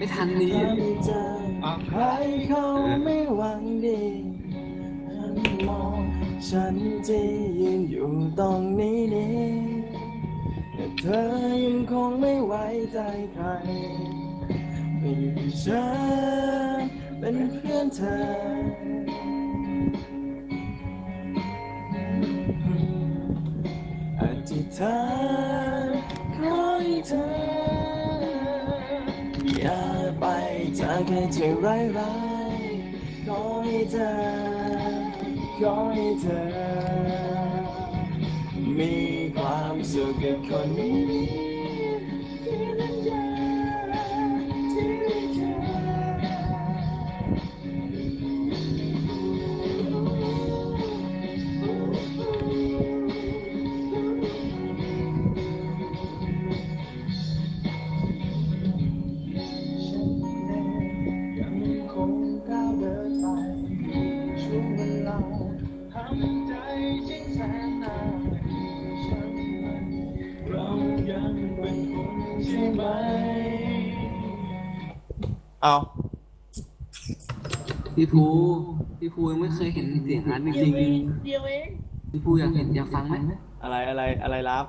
ไม่ทันนี้เจอใครเขาไม่หวังดีฉันมองฉันที่ยืนอยู่ตรงนี้นี่แต่เธอยังคงไม่ไว้ใจใครไม่มีฉันเป็นเพื่อนเธออธิษฐาน อย่าไปจากแค่ที่ร้ายร้ายขอให้เธอขอให้เธอ มีความสุขกับคนนี้ เอาพี่ภูพี่ภูยังไม่เคยเห็นเสียงอาร์ตจริงเดียวเองๆพี่ภูอยากเห็นอยากฟังไหมอะไรอะไรอะไรรับ